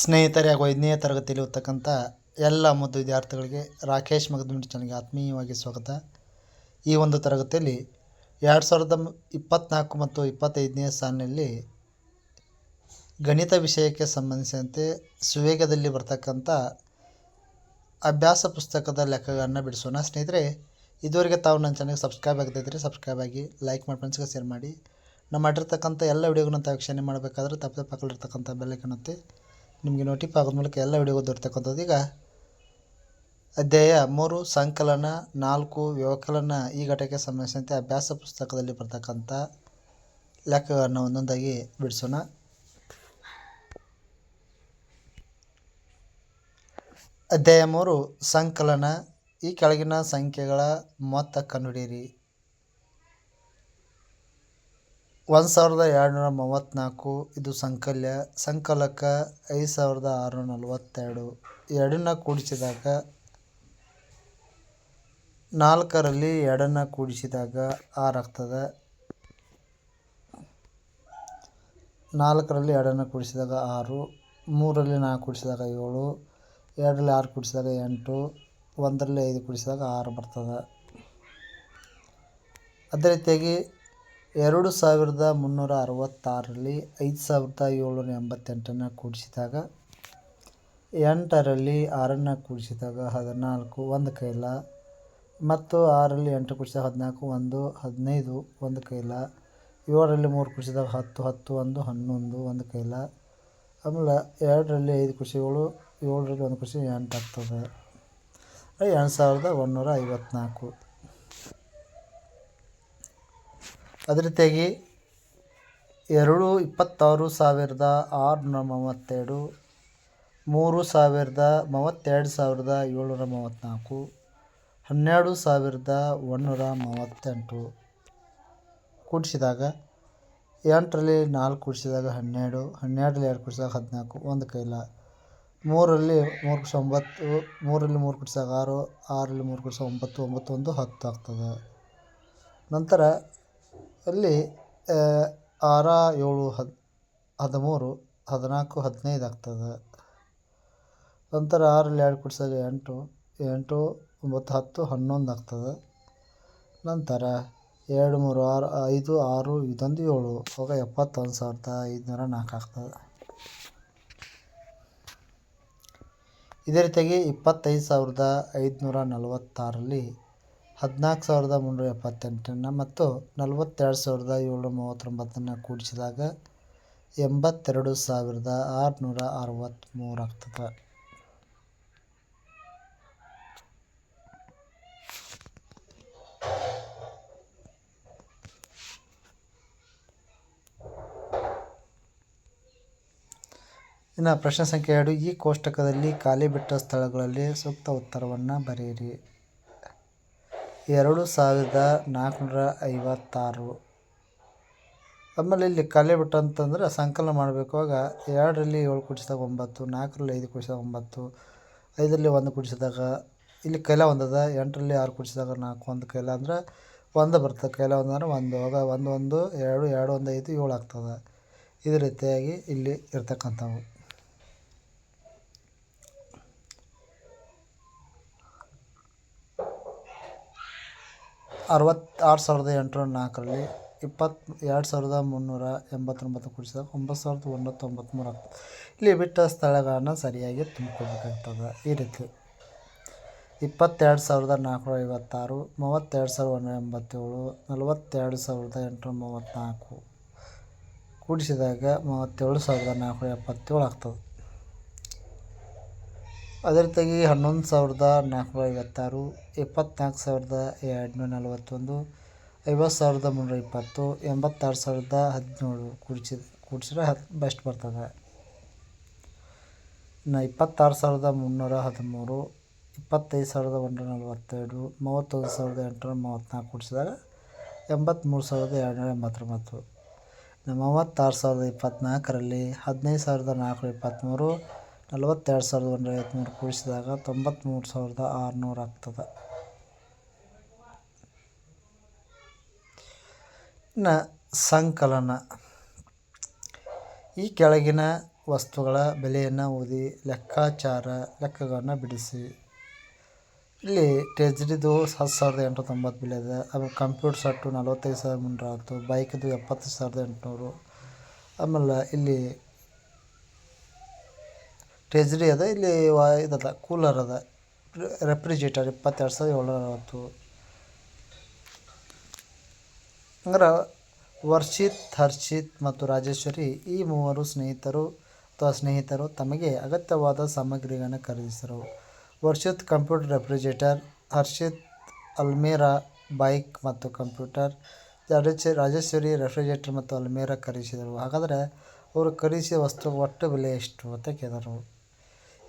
ಸ್ನೇಹಿತರೆ ಹಾಗೂ ಐದನೇ ತರಗತಿಯಲ್ಲಿ ಓದ್ತಕ್ಕಂಥ ಎಲ್ಲ ಮುದ್ದು ವಿದ್ಯಾರ್ಥಿಗಳಿಗೆ ರಾಕೇಶ್ ಮಗದೂಂಡ್ ಚಾನಲ್ಗೆ ಆತ್ಮೀಯವಾಗಿ ಸ್ವಾಗತ. ಈ ಒಂದು ತರಗತಿಯಲ್ಲಿ ಎರಡು ಸಾವಿರದ ಇಪ್ಪತ್ತ್ನಾಲ್ಕು ಮತ್ತು ಇಪ್ಪತ್ತೈದನೇ ಸಾಲಿನಲ್ಲಿ ಗಣಿತ ವಿಷಯಕ್ಕೆ ಸಂಬಂಧಿಸಿದಂತೆ ಸುವೇಗದಲ್ಲಿ ಬರ್ತಕ್ಕಂಥ ಅಭ್ಯಾಸ ಪುಸ್ತಕದ ಲೆಕ್ಕಗಳನ್ನು ಬಿಡಿಸೋಣ. ಸ್ನೇಹಿತರೆ, ಇದುವರೆಗೆ ತಾವು ನನ್ನ ಚಾನಲ್ಗೆ ಸಬ್ಸ್ಕ್ರೈಬ್ ಆಗದಿದ್ದರೆ ಸಬ್ಸ್ಕ್ರೈಬ್ ಆಗಿ, ಲೈಕ್ ಮಾಡಿ ಫ್ರೆಂಡ್ಸ್ಗೆ ಶೇರ್ ಮಾಡಿ. ನಮ್ಮ ಮಾಡಿರ್ತಕ್ಕಂಥ ಎಲ್ಲ ವಿಡಿಯೋಗಳನ್ನ ತಾವು ವೀಕ್ಷಣೆ ಮಾಡಬೇಕಾದ್ರೆ ತಪ್ಪದೆ ಪಕ್ಕದಲ್ಲಿರ್ತಕ್ಕಂಥ ಬೆಲ್ಲೈಕನ್ ಒತ್ತಿ. ನಿಮಗೆ ನೋಟಿಫ್ ಆಗೋದ ಮೂಲಕ ಎಲ್ಲ ವಿಡಿಯೋಗಳು ದೊರೆತಕ್ಕಂಥದ್ದು ಈಗ ಅಧ್ಯಾಯ ಮೂರು, ಸಂಕಲನ ನಾಲ್ಕು ವ್ಯವಕಲನ ಈ ಘಟಕಕ್ಕೆ ಸಂಬಂಧಿಸಿದಂತೆ ಅಭ್ಯಾಸ ಪುಸ್ತಕದಲ್ಲಿ ಬರ್ತಕ್ಕಂಥ ಲೆಕ್ಕಗಳನ್ನು ಒಂದೊಂದಾಗಿ ಬಿಡಿಸೋಣ. ಅಧ್ಯಾಯ ಮೂರು, ಸಂಕಲನ ಈ ಕೆಳಗಿನ ಸಂಖ್ಯೆಗಳ ಮೊತ್ತ ಕಂಡುಹಿಡಿಯಿರಿ. ಒಂದು ಸಾವಿರದ ಎರಡುನೂರ ಮೂವತ್ತ್ನಾಲ್ಕು, ಇದು ಸಂಕಲ್ಯ, ಸಂಕಲಕ ಐದು ಸಾವಿರದ ಆರುನೂರ ನಲವತ್ತೆರಡು. ಎರಡನ್ನ ಕೂಡಿಸಿದಾಗ ನಾಲ್ಕರಲ್ಲಿ ಎರಡನ್ನು ಕೂಡಿಸಿದಾಗ ಆರಾಗ್ತದೆ ನಾಲ್ಕರಲ್ಲಿ ಎರಡನ್ನು ಕೂಡಿಸಿದಾಗ ಆರು, ಮೂರರಲ್ಲಿ ನಾಲ್ಕು ಕೂಡಿಸಿದಾಗ ಏಳು, ಎರಡರಲ್ಲಿ ಆರು ಕೂಡಿಸಿದಾಗ ಎಂಟು, ಒಂದರಲ್ಲಿ ಐದು ಕೂಡಿಸಿದಾಗ ಆರು ಬರ್ತದೆ. ಅದೇ ರೀತಿಯಾಗಿ ಎರಡು ಸಾವಿರದ ಮುನ್ನೂರ ಅರವತ್ತಾರರಲ್ಲಿ ಐದು ಸಾವಿರದ ಏಳ್ನೂರ ಎಂಬತ್ತೆಂಟನ್ನು ಕೂಡಿಸಿದಾಗ, ಎಂಟರಲ್ಲಿ ಆರನ್ನು ಕೂಡಿಸಿದಾಗ ಹದಿನಾಲ್ಕು, ಒಂದು ಕೈಲ, ಮತ್ತು ಆರಲ್ಲಿ ಎಂಟು ಕೂಡಿಸಿದಾಗ ಹದಿನಾಲ್ಕು, ಒಂದು, ಹದಿನೈದು, ಒಂದು ಕೈಲ, ಏಳರಲ್ಲಿ ಮೂರು ಕೂಡಿಸಿದಾಗ ಹತ್ತು ಹತ್ತು, ಒಂದು, ಹನ್ನೊಂದು, ಒಂದು ಕೈಲ, ಆಮೇಲೆ ಎರಡರಲ್ಲಿ ಐದು ಕೃಷಿಗಳು ಏಳು, ಏಳರಲ್ಲಿ ಒಂದು ಖುಷಿ ಎಂಟು ಆಗ್ತದೆ ಎರಡು ಸಾವಿರದ ಒಂದುನೂರ ಐವತ್ತ್ನಾಲ್ಕು ಅದೇ ರೀತಿಯಾಗಿ ಎರಡು ಇಪ್ಪತ್ತಾರು ಸಾವಿರದ ಆರುನೂರ ಮೂವತ್ತೆರಡು, ಮೂರು ಸಾವಿರದ ಮೂವತ್ತೆರಡು ಸಾವಿರದ ಏಳ್ನೂರ ಮೂವತ್ತ್ನಾಲ್ಕು, ಹನ್ನೆರಡು ಸಾವಿರದ ಒಂದುನೂರ ಮೂವತ್ತೆಂಟು ಕೂಡಿಸಿದಾಗ ಎಂಟರಲ್ಲಿ ನಾಲ್ಕು ಕೂಡಿಸಿದಾಗ ಹನ್ನೆರಡು, ಹನ್ನೆರಡರಲ್ಲಿ ಎರಡು ಕೂಡಿಸಿದಾಗ ಹದಿನಾಲ್ಕು, ಒಂದು ಕೈಲ. ಮೂರರಲ್ಲಿ ಮೂರು ಕೂಡಿಸಿ ಒಂಬತ್ತು, ಮೂರರಲ್ಲಿ ಮೂರು ಕೂಡಿಸಿದಾಗ ಆರು ಆರಲ್ಲಿ ಮೂರು ಕೂಡಿಸಿದಾಗ ಒಂಬತ್ತು ಒಂಬತ್ತು ಒಂದು ಹತ್ತು ಆಗ್ತದೆ. ನಂತರ ಅಲ್ಲಿ ಆರ, ಏಳು, ಹದ್, ಹದಿಮೂರು, ಹದಿನಾಲ್ಕು, ಹದಿನೈದು ಆಗ್ತದೆ. ನಂತರ ಆರಲ್ಲಿ ಎರಡು ಕೂಡಿಸಿದಾಗ ಎಂಟು ಎಂಟು, ಒಂಬತ್ತು, ಹತ್ತು, ಹನ್ನೊಂದು ಆಗ್ತದೆ. ನಂತರ ಎರಡು, ಮೂರು, ಆರು, ಐದು, ಆರು, ಇದೊಂದು ಏಳು ಅವಾಗ ಎಪ್ಪತ್ತೊಂದು, ಸಾವಿರದ ಐದುನೂರ ನಾಲ್ಕು ಆಗ್ತದೆ. ಇದೇ ರೀತಿಯಾಗಿ ಇಪ್ಪತ್ತೈದು ಸಾವಿರದ ಐದುನೂರ ನಲವತ್ತಾರಲ್ಲಿ ಹದಿನಾಲ್ಕು ಸಾವಿರದ ಮುನ್ನೂರ ಎಪ್ಪತ್ತೆಂಟನ್ನು ಮತ್ತು ನಲವತ್ತೆರಡು ಸಾವಿರದ ಏಳ್ನೂರ ಮೂವತ್ತೊಂಬತ್ತನ್ನು ಕೂಡಿಸಿದಾಗ ಎಂಬತ್ತೆರಡು ಸಾವಿರದ ಆರುನೂರ ಅರವತ್ತ್ಮೂರು ಆಗ್ತದೆ ಇನ್ನು ಪ್ರಶ್ನೆ ಸಂಖ್ಯೆ ಎರಡು, ಈ ಕೋಷ್ಟಕದಲ್ಲಿ ಖಾಲಿ ಬಿಟ್ಟ ಸ್ಥಳಗಳಲ್ಲಿ ಸೂಕ್ತ ಉತ್ತರವನ್ನು ಬರೆಯಿರಿ. ಎರಡು ಸಾವಿರದ ನಾಲ್ಕುನೂರ ಐವತ್ತಾರು. ಆಮೇಲೆ ಇಲ್ಲಿ ಖಾಲಿ ಬಿಟ್ಟು ಅಂತಂದ್ರೆ ಸಂಕಲನ ಮಾಡಬೇಕಾಗ ಎರಡರಲ್ಲಿ ಏಳು ಕೂಡಿಸಿದಾಗ ಒಂಬತ್ತು, ನಾಲ್ಕರಲ್ಲಿ ಐದು ಕೂಡಿಸಿದಾಗ ಒಂಬತ್ತು, ಐದರಲ್ಲಿ ಒಂದು ಕೂಡಿಸಿದಾಗ ಇಲ್ಲಿ ಕೈಲ ಒಂದದ, ಎಂಟರಲ್ಲಿ ಆರು ಕೂಡಿಸಿದಾಗ ನಾಲ್ಕು ಒಂದು ಕೈಲ ಅಂದ್ರೆ ಒಂದು ಬರ್ತದೆ. ಕೈಲ ಒಂದು ಅಂದ್ರೆ ಒಂದು. ಹೋಗ ಒಂದು ಒಂದು, ಎರಡು ಎರಡು ಒಂದು ಐದು, ಏಳು ಆಗ್ತದೆ. ಇದೇ ರೀತಿಯಾಗಿ ಇಲ್ಲಿ ಇರ್ತಕ್ಕಂಥವು. ಅರವತ್ತಾರು ಸಾವಿರದ ಎಂಟುನೂರ ನಾಲ್ಕರಲ್ಲಿ ಇಪ್ಪತ್ತು ಎರಡು ಸಾವಿರದ ಮುನ್ನೂರ ಎಂಬತ್ತೊಂಬತ್ತು ಕೂಡಿಸಿದಾಗ ಒಂಬತ್ತು ಸಾವಿರದ ತೊಂಬತ್ತ್ಮೂರು ಆಗ್ತದೆ ಇಲ್ಲಿ ಬಿಟ್ಟ ಸ್ಥಳಗಳನ್ನು ಸರಿಯಾಗಿ ತುಂಬಿಕೊಳ್ಬೇಕಾಗ್ತದೆ ಈ ರೀತಿ. ಇಪ್ಪತ್ತೆರಡು ಸಾವಿರದ ನಾಲ್ಕುನೂರ ಐವತ್ತಾರು, ಮೂವತ್ತೆರಡು ಸಾವಿರದ ಒಂದು ಎಂಬತ್ತೇಳು, ನಲವತ್ತೆರಡು ಸಾವಿರದ ಎಂಟುನೂರ ಮೂವತ್ತ್ನಾಲ್ಕು ಕೂಡಿಸಿದಾಗ ಮೂವತ್ತೇಳು ಸಾವಿರದ ನಾಲ್ಕುನೂರ ಎಪ್ಪತ್ತೇಳು ಆಗ್ತದೆ. ಅದೇ ರೀತಿಯಾಗಿ ಹನ್ನೊಂದು ಸಾವಿರದ ನಾಲ್ಕುನೂರ ಐವತ್ತಾರು ಇಪ್ಪತ್ತ್ನಾಲ್ಕು ಸಾವಿರದ ಎರಡುನೂರ ನಲವತ್ತೊಂದು, ಐವತ್ತು ಸಾವಿರದ ಮುನ್ನೂರ ಇಪ್ಪತ್ತು, ಎಂಬತ್ತಾರು ಸಾವಿರದ ಹದಿನೇಳು ಕೂಡ್ಸಿದ ಕೂಡಿಸಿದ್ರೆ ಹತ್ತು ಬೆಸ್ಟ್ ಬರ್ತದೆ. ಇನ್ನು ಇಪ್ಪತ್ತಾರು ಸಾವಿರದ ಮುನ್ನೂರ ಹದಿಮೂರು, ಇಪ್ಪತ್ತೈದು ಸಾವಿರದ ಒಂದು ನಲವತ್ತೆರಡು, ಮೂವತ್ತೊಂದು ಸಾವಿರದ ಎಂಟುನೂರ ಮೂವತ್ತ್ನಾಲ್ಕು ಕೂಡಿಸಿದಾಗ ಎಂಬತ್ತ್ಮೂರು ಸಾವಿರದ ಎರಡುನೂರ ಎಂಬತ್ತೊಂಬತ್ತು. ಮೂವತ್ತಾರು ಸಾವಿರದ ಇಪ್ಪತ್ತ್ನಾಲ್ಕರಲ್ಲಿ ಹದಿನೈದು ಸಾವಿರದ ನಾಲ್ಕುನೂರ ಇಪ್ಪತ್ತ್ಮೂರು ನಲವತ್ತೆರಡು ಸಾವಿರದ ಒಂದೂರ ಐವತ್ತ್ಮೂರು ಕೂಡಿಸಿದಾಗ ತೊಂಬತ್ತ್ಮೂರು ಸಾವಿರದ ಆರುನೂರು ಆಗ್ತದ. ಇನ್ನು ಸಂಕಲನ. ಈ ಕೆಳಗಿನ ವಸ್ತುಗಳ ಬೆಲೆಯನ್ನು ಓದಿ ಲೆಕ್ಕಾಚಾರ ಲೆಕ್ಕಗಳನ್ನು ಬಿಡಿಸಿ. ಇಲ್ಲಿ ಟೆಜ್ರಿದು ಹತ್ತು ಸಾವಿರದ ಎಂಟು ತೊಂಬತ್ತು ಬೆಲೆ ಇದೆ ಆಮೇಲೆ ಕಂಪ್ಯೂಟರ್ ಸಟ್ಟು ನಲವತ್ತೈದು ಸಾವಿರದ ಮುನ್ನೂರ ಹತ್ತು ಬೈಕ್ದು ಎಪ್ಪತ್ತು ಸಾವಿರದ ಎಂಟುನೂರು. ಆಮೇಲೆ ಇಲ್ಲಿ ಟ್ರೆಜರಿ ಅದ, ಇಲ್ಲಿ ವಾ ಇದದ ಕೂಲರ್ ಅದ ರೆಫ್ರಿಜರೇಟರ್ ಇಪ್ಪತ್ತೆರಡು ಸಾವಿರದ ಏಳ್ನೂರ ಅರವತ್ತು ಅಂದ್ರೆ ವರ್ಷಿತ್, ಹರ್ಷಿತ್ ಮತ್ತು ರಾಜೇಶ್ವರಿ ಈ ಮೂವರು ಸ್ನೇಹಿತರು ಅಥವಾ ಸ್ನೇಹಿತರು ತಮಗೆ ಅಗತ್ಯವಾದ ಸಾಮಗ್ರಿಗಳನ್ನು ಖರೀದಿಸಿದರು. ವರ್ಷಿತ್ ಕಂಪ್ಯೂಟರ್ ರೆಫ್ರಿಜರೇಟರ್ ಹರ್ಷಿತ್ ಅಲ್ಮೇರಾ ಬೈಕ್ ಮತ್ತು ಕಂಪ್ಯೂಟರ್ ರಾಜೇಶ್ ರಾಜೇಶ್ವರಿ ರೆಫ್ರಿಜರೇಟರ್ ಮತ್ತು ಅಲ್ಮೇರಾ ಖರೀದಿಸಿದರು. ಹಾಗಾದರೆ ಅವರು ಖರೀದಿಸಿದ ವಸ್ತು ಒಟ್ಟು ಬೆಲೆ ಎಷ್ಟು ಅಂತ ಕೇಳಿದರು.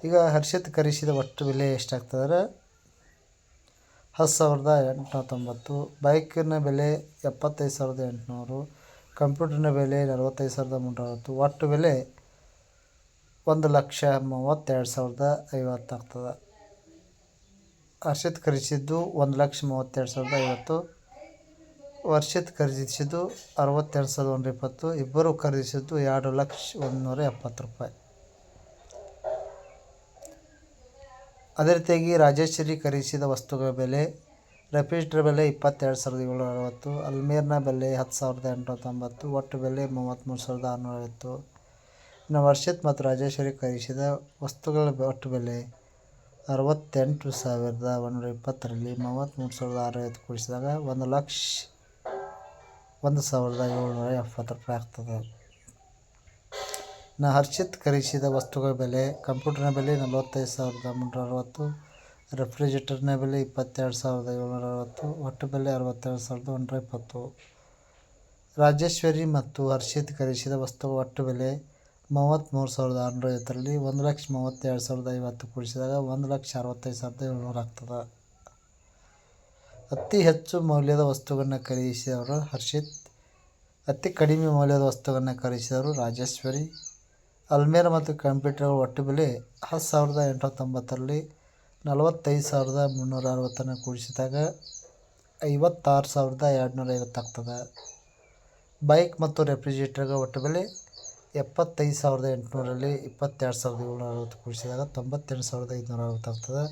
ಈಗ ಹರ್ಷಿತ್ ಖರೀಸಿದ ಒಟ್ಟು ಬೆಲೆ ಎಷ್ಟಾಗ್ತದ್ರೆ ಹತ್ತು ಸಾವಿರದ ಎಂಟುನೂರ ತೊಂಬತ್ತು ಬೈಕಿನ ಬೆಲೆ ಎಪ್ಪತ್ತೈದು ಸಾವಿರದ ಎಂಟುನೂರು. ಕಂಪ್ಯೂಟರ್ನ ಬೆಲೆ ನಲವತ್ತೈದು ಸಾವಿರದ ಮುನ್ನೂರ ಅರವತ್ತು ಒಟ್ಟು ಬೆಲೆ ಒಂದು ಲಕ್ಷ ಮೂವತ್ತೆರಡು ಸಾವಿರದ ಐವತ್ತು ಆಗ್ತದೆ ಹರ್ಷಿತ್ ಖರೀದಿಸಿದ್ದು ಒಂದು ಲಕ್ಷ ಮೂವತ್ತೆರಡು ಸಾವಿರದ ಐವತ್ತು. ವರ್ಷದ ಖರೀದಿಸಿದ್ದು ಅರವತ್ತೆರಡು ಸಾವಿರದ ಒಂದು ಇಪ್ಪತ್ತು ಇಬ್ಬರು ಖರೀದಿಸಿದ್ದು ಎರಡು ಲಕ್ಷ ಒಂದುನೂರ ಎಪ್ಪತ್ತು ರೂಪಾಯಿ. ಅದೇ ರೀತಿಯಾಗಿ ರಾಜೇಶ್ವರಿ ಖರೀದಿಸಿದ ವಸ್ತುಗಳ ಬೆಲೆ, ರೆಫ್ರಿಜರೇಟರ್ ಬೆಲೆ ಇಪ್ಪತ್ತೆರಡು ಸಾವಿರದ ಏಳ್ನೂರ ಅರವತ್ತು, ಅಲ್ಮೇರ್ನ ಬೆಲೆ ಹತ್ತು ಸಾವಿರದ ಎಂಟುನೂರ ತೊಂಬತ್ತು, ಒಟ್ಟು ಬೆಲೆ ಮೂವತ್ತ್ಮೂರು ಸಾವಿರದ ಆರುನೂರ ಐವತ್ತು ಇನ್ನು ವರ್ಷಿತ್ ಮತ್ತು ರಾಜೇಶ್ವರಿ ಖರೀದಿಸಿದ ವಸ್ತುಗಳ ಒಟ್ಟು ಬೆಲೆ ಅರವತ್ತೆಂಟು ಸಾವಿರದ ಒಂದುನೂರ ಇಪ್ಪತ್ತರಲ್ಲಿ ಮೂವತ್ತ್ಮೂರು ಸಾವಿರದ ಆರೈವತ್ತು ಕೂಡಿಸಿದಾಗ ಒಂದು ಲಕ್ಷ, ಒಂದು ಸಾವಿರದ ಏಳ್ನೂರ ಎಪ್ಪತ್ತು ರೂಪಾಯಿ ಆಗ್ತದೆ. ಇನ್ನು ಹರ್ಷಿತ್ ಖರೀದಿಸಿದ ವಸ್ತುಗಳ ಬೆಲೆ, ಕಂಪ್ಯೂಟರ್ನ ಬೆಲೆ ನಲವತ್ತೈದು ಸಾವಿರದ ಮುನ್ನೂರ ಅರವತ್ತು ರೆಫ್ರಿಜರೇಟರ್ನ ಬೆಲೆ ಇಪ್ಪತ್ತೆರಡು ಸಾವಿರದ ಏಳ್ನೂರ ಅರವತ್ತು ಒಟ್ಟು ಬೆಲೆ ಅರವತ್ತೆರಡು ಸಾವಿರದ ಒಂದೂರ ಇಪ್ಪತ್ತು. ರಾಜೇಶ್ವರಿ ಮತ್ತು ಹರ್ಷಿತ್ ಖರೀದಿಸಿದ ವಸ್ತುಗಳ ಒಟ್ಟು ಬೆಲೆ ಮೂವತ್ತ್ಮೂರು ಸಾವಿರದ ಆರುನೂರ ಐವತ್ತರಲ್ಲಿ ಒಂದು ಲಕ್ಷ ಮೂವತ್ತೆರಡು ಸಾವಿರದ ಐವತ್ತು ಕೂಡಿಸಿದಾಗ ಒಂದು ಲಕ್ಷ ಅರವತ್ತೈದು ಸಾವಿರದ ಏಳ್ನೂರು ಆಗ್ತದೆ ಅತಿ ಹೆಚ್ಚು ಮೌಲ್ಯದ ವಸ್ತುಗಳನ್ನು ಖರೀದಿಸಿದವರು ಹರ್ಷಿತ್, ಅತಿ ಕಡಿಮೆ ಮೌಲ್ಯದ ವಸ್ತುಗಳನ್ನು ಖರೀದಿಸಿದವರು ರಾಜೇಶ್ವರಿ ಅಲ್ಮೇರ ಮತ್ತು ಕಂಪ್ಯೂಟರ್ ಒಟ್ಟು ಬೆಲೆ ಹತ್ತು ಸಾವಿರದ ಎಂಟುನೂರ ತೊಂಬತ್ತರಲ್ಲಿ ನಲವತ್ತೈದು ಸಾವಿರದ ಮುನ್ನೂರ ಅರವತ್ತನ್ನು ಕೂಡಿಸಿದಾಗ ಐವತ್ತಾರು ಸಾವಿರದ ಎರಡುನೂರ ಐವತ್ತಾಗ್ತದೆ. ಬೈಕ್ ಮತ್ತು ರೆಫ್ರಿಜಿರೇಟರ್ಗಳ ಒಟ್ಟು ಬೆಲೆ ಎಪ್ಪತ್ತೈದು ಸಾವಿರದ ಎಂಟುನೂರಲ್ಲಿ ಇಪ್ಪತ್ತೆರಡು ಸಾವಿರದ ಏಳ್ನೂರ ಅರವತ್ತು ಕೂಡಿಸಿದಾಗ ತೊಂಬತ್ತೆಂಟು ಸಾವಿರದ ಐದುನೂರ ಅರವತ್ತಾಗ್ತದೆ.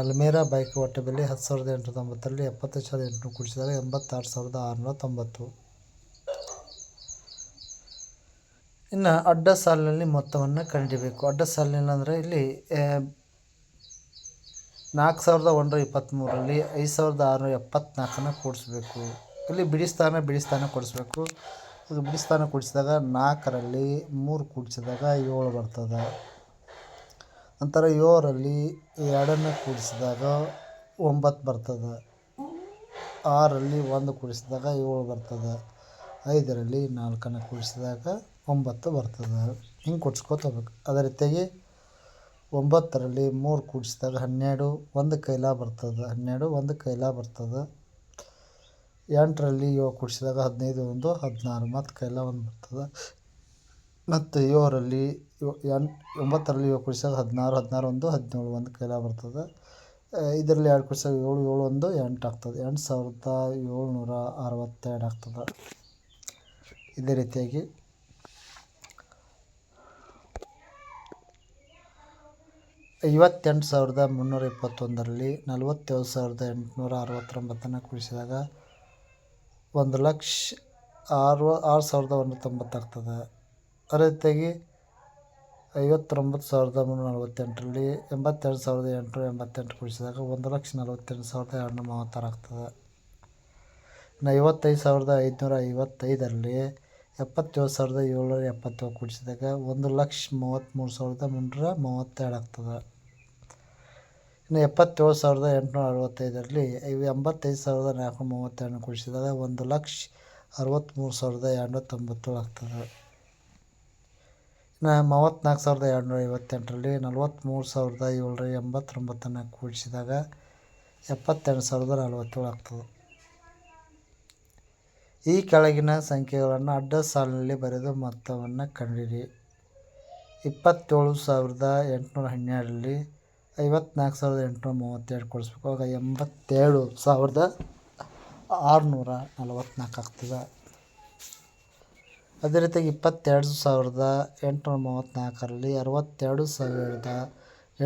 ಅಲ್ಮೇರಾ ಬೈಕ್ ಒಟ್ಟು ಬೆಲೆ ಹತ್ತು ಸಾವಿರದ ಎಂಟುನೂರ ತೊಂಬತ್ತರಲ್ಲಿ ಎಪ್ಪತ್ತೈದು ಸಾವಿರದ ಎಂಟುನೂರು ಕೂಡಿಸಿದಾಗ ಎಂಬತ್ತಾರು ಸಾವಿರದ ಆರುನೂರ ತೊಂಬತ್ತು. ಇನ್ನು ಅಡ್ಡ ಸಾಲಿನಲ್ಲಿ ಮೊತ್ತವನ್ನು ಕಂಡುಹಿಡಿಯಬೇಕು ಅಡ್ಡ ಸಾಲಿನಲ್ಲಿ ಅಂದರೆ ಇಲ್ಲಿ ನಾಲ್ಕು ಸಾವಿರದ ಒಂದು ಇಪ್ಪತ್ತ್ಮೂರರಲ್ಲಿ ಐದು ಸಾವಿರದ ಆರುನೂರ ಎಪ್ಪತ್ತ್ನಾಲ್ಕನ್ನು ಕೂಡಿಸ್ಬೇಕು. ಇಲ್ಲಿ ಬಿಡಿ ಬಿಡಿಸ್ತಾನ ಸ್ಥಾನ ಕೂಡಿಸ್ಬೇಕು. ಇದು ಬಿಡಿಸ್ತಾನ ಕೂಡಿಸಿದಾಗ ನಾಲ್ಕರಲ್ಲಿ ಮೂರು ಕೂಡಿಸಿದಾಗ ಏಳು ಬರ್ತದೆ. ನಂತರ ಏಳರಲ್ಲಿ ಎರಡನ್ನು ಕೂಡಿಸಿದಾಗ ಒಂಬತ್ತು ಬರ್ತದೆ. ಆರಲ್ಲಿ ಒಂದು ಕೂಡಿಸಿದಾಗ ಏಳು ಬರ್ತದೆ. ಐದರಲ್ಲಿ ನಾಲ್ಕನ್ನು ಕೂಡಿಸಿದಾಗ ಒಂಬತ್ತು ಬರ್ತದೆ. ಹಿಂಗೆ ಕೂಡ್ಸ್ಕೊತ ಹೋಗ್ಬೇಕು. ಅದೇ ರೀತಿಯಾಗಿ ಒಂಬತ್ತರಲ್ಲಿ ಮೂರು ಕೂಡಿಸಿದಾಗ ಹನ್ನೆರಡು, ಒಂದು ಕೈಲ ಬರ್ತದೆ. ಹನ್ನೆರಡು, ಒಂದು ಕೈಲ ಬರ್ತದೆ. ಎಂಟರಲ್ಲಿ ಏಳು ಕೂಡಿಸಿದಾಗ ಹದಿನೈದು, ಒಂದು ಹದಿನಾರು, ಮತ್ತು ಕೈಲ ಒಂದು ಬರ್ತದೆ. ಮತ್ತು ಏಳರಲ್ಲಿ ಎಂಟು ಒಂಬತ್ತರಲ್ಲಿ ಏಳು ಕೂಡಿಸಿದಾಗ ಹದಿನಾರು ಹದಿನಾರು, ಒಂದು, ಹದಿನೇಳು, ಒಂದು ಕೈಲ ಬರ್ತದೆ. ಇದರಲ್ಲಿ ಎರಡು ಕೂಡಿಸಿದಾಗ ಏಳು ಏಳು, ಒಂದು, ಎಂಟು ಆಗ್ತದೆ. ಎಂಟು ಸಾವಿರದ ಏಳ್ನೂರ ಅರವತ್ತೆರಡು ಆಗ್ತದೆ. ಇದೇ ರೀತಿಯಾಗಿ ಐವತ್ತೆಂಟು ಸಾವಿರದ ಮುನ್ನೂರ ಇಪ್ಪತ್ತೊಂದರಲ್ಲಿ ನಲವತ್ತೇಳು ಸಾವಿರದ ಎಂಟುನೂರ ಅರವತ್ತೊಂಬತ್ತನ್ನು ಕೂಡಿಸಿದಾಗ ಒಂದು ಲಕ್ಷ ಆರು ಆರು ಸಾವಿರದ ಒಂದು ತೊಂಬತ್ತಾಗ್ತದೆ ಅದೇ ರೀತಿಯಾಗಿ ಐವತ್ತೊಂಬತ್ತು ಸಾವಿರದ ಮುನ್ನೂರ ನಲವತ್ತೆಂಟರಲ್ಲಿ ಎಂಬತ್ತೆರಡು ಸಾವಿರದ ಎಂಟುನೂರ ಎಂಬತ್ತೆಂಟು ಕೂಡಿಸಿದಾಗ ಒಂದು ಲಕ್ಷ ನಲವತ್ತೆಂಟು ಸಾವಿರದ ಎರಡುನೂರ ಮೂವತ್ತಾರು ಆಗ್ತದೆ. ಇನ್ನು ಐವತ್ತೈದು ಸಾವಿರದ ಐದುನೂರ ಐವತ್ತೈದರಲ್ಲಿ ಎಪ್ಪತ್ತೇಳು ಸಾವಿರದ ಏಳ್ನೂರ ಎಪ್ಪತ್ತೇಳು ಕೂಡಿಸಿದಾಗ ಒಂದು ಲಕ್ಷ ಮೂವತ್ತ್ಮೂರು ಸಾವಿರದ ಮುನ್ನೂರ ಮೂವತ್ತೆರಡು ಆಗ್ತದೆ. ಇನ್ನು ಎಪ್ಪತ್ತೇಳು ಸಾವಿರದ ಎಂಟುನೂರ ಅರವತ್ತೈದರಲ್ಲಿ ಇವು ಎಂಬತ್ತೈದು ಸಾವಿರದ ನಾಲ್ಕುನೂರ ಮೂವತ್ತೆರಡನ್ನು ಕೂಡಿಸಿದಾಗ ಒಂದು ಲಕ್ಷ ಅರವತ್ತ್ಮೂರು ಸಾವಿರದ ಎರಡುನೂರ ತೊಂಬತ್ತೇಳು ಆಗ್ತದೆ. ಇನ್ನು ಮೂವತ್ತ್ನಾಲ್ಕು ಸಾವಿರದ ಎರಡುನೂರ ಐವತ್ತೆಂಟರಲ್ಲಿ ನಲವತ್ತ್ಮೂರು ಸಾವಿರದ ಏಳ್ನೂರ ಎಂಬತ್ತೊಂಬತ್ತನ್ನು ಕೂಡಿಸಿದಾಗ ಎಪ್ಪತ್ತೆರಡು ಸಾವಿರದ ನಲವತ್ತೇಳು ಆಗ್ತದೆ. ಈ ಕೆಳಗಿನ ಸಂಖ್ಯೆಗಳನ್ನು ಅಡ್ಡ ಸಾಲಿನಲ್ಲಿ ಬರೆದು ಮೊತ್ತವನ್ನು ಕಂಡಿರಿ. ಇಪ್ಪತ್ತೇಳು ಸಾವಿರದ ಎಂಟುನೂರ ಹನ್ನೆರಡರಲ್ಲಿ ಐವತ್ನಾಲ್ಕು ಸಾವಿರದ ಎಂಟುನೂರ ಮೂವತ್ತೆರಡು ಕೊಡಿಸ್ಬೇಕು. ಆಗ ಎಂಬತ್ತೇಳು ಸಾವಿರದ ಆರುನೂರ ನಲವತ್ತ್ನಾಲ್ಕು ಆಗ್ತದೆ. ಅದೇ ರೀತಿಯಾಗಿ ಇಪ್ಪತ್ತೆರಡು ಸಾವಿರದ ಎಂಟುನೂರ ಮೂವತ್ತ್ನಾಲ್ಕರಲ್ಲಿ ಅರವತ್ತೆರಡು ಸಾವಿರದ